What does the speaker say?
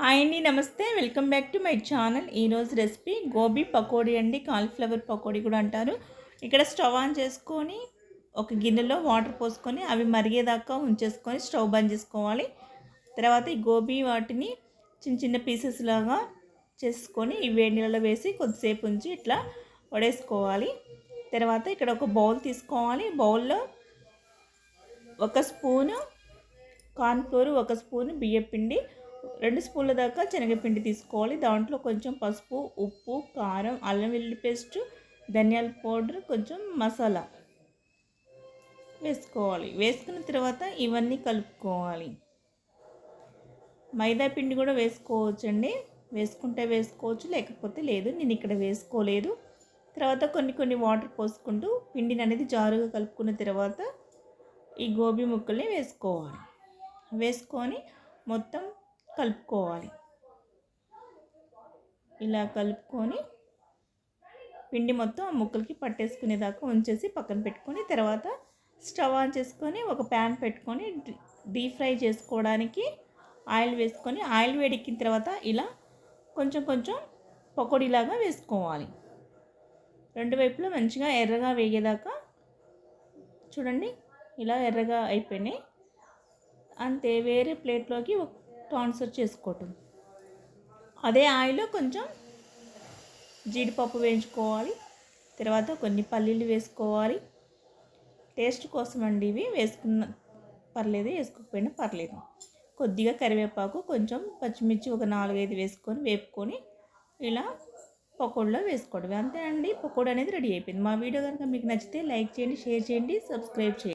Hi అండి నమస్తే. Welcome back to my channel. ఈరోజు రెసిపీ గోబీ పకోడీ అండి. కాలీఫ్లవర్ పకోడీ కూడా అంటారు. ఇక్కడ స్టవ్ ఆన్ చేసుకొని ఒక గిన్నెలో వాటర్ పోసుకొని అవి మరిగేదాకా ఉంచేసుకొని స్టవ్ బంద్ చేసుకోవాలి. తర్వాత ఈ గోబీ వాటిని చిన్న చిన్న పీసెస్ లాగా చేసుకొని ఈ వేడి నీళ్ళలో వేసి కొద్దిసేపు ఉంచి ఇట్లా వడేసుకోవాలి. తర్వాత ఇక్కడ ఒక బౌల్ తీసుకోవాలి. బౌల్లో ఒక స్పూను కార్న్ఫ్లోర్ ఒక స్పూన్ బియ్యపిండి రెండు స్పూన్ల దాకా శనగపిండి తీసుకోవాలి. దాంట్లో కొంచెం పసుపు ఉప్పు కారం అల్లం వెల్లుల్లి పేస్ట్ ధనియాల పౌడర్ కొంచెం మసాలా వేసుకోవాలి. వేసుకున్న తర్వాత ఇవన్నీ కలుపుకోవాలి. మైదా పిండి కూడా వేసుకోవచ్చండి. వేసుకుంటే వేసుకోవచ్చు లేకపోతే లేదు. నేను ఇక్కడ వేసుకోలేదు. తర్వాత కొన్ని కొన్ని వాటర్ పోసుకుంటూ పిండిని అనేది జారుగా కలుపుకున్న తర్వాత ఈ గోబీ ముక్కల్ని వేసుకోవాలి. వేసుకొని మొత్తం కలుపుకోవాలి. ఇలా కలుపుకొని పిండి మొత్తం ఆ ముక్కలకి పట్టేసుకునేదాకా ఉంచేసి పక్కన పెట్టుకొని తర్వాత స్టవ్ ఆన్ చేసుకొని ఒక ప్యాన్ పెట్టుకొని డీప్ ఫ్రై చేసుకోవడానికి ఆయిల్ వేసుకొని ఆయిల్ వేడెక్కిన తర్వాత ఇలా కొంచెం కొంచెం పకోడీలాగా వేసుకోవాలి. రెండు వైపులా మంచిగా ఎర్రగా వేగేదాకా చూడండి ఇలా ఎర్రగా అయిపోయినాయి. అంతే వేరే ప్లేట్లోకి ట్రాన్స్ఫర్ చేసుకోవటం. అదే ఆయిల్లో కొంచెం జీడిపప్పు వేయించుకోవాలి. తర్వాత కొన్ని పల్లీలు వేసుకోవాలి. టేస్ట్ కోసం అండి ఇవి. వేసుకున్న పర్లేదు వేసుకోకపోయినా పర్లేదు. కొద్దిగా కరివేపాకు కొంచెం పచ్చిమిర్చి ఒక నాలుగైదు వేసుకొని వేపుకొని ఇలా పకోడలో వేసుకోవడం అంతే అండి. పకోడ అనేది రెడీ అయిపోయింది. మా వీడియో కనుక మీకు నచ్చితే లైక్ చేయండి షేర్ చేయండి సబ్స్క్రైబ్ చేయండి.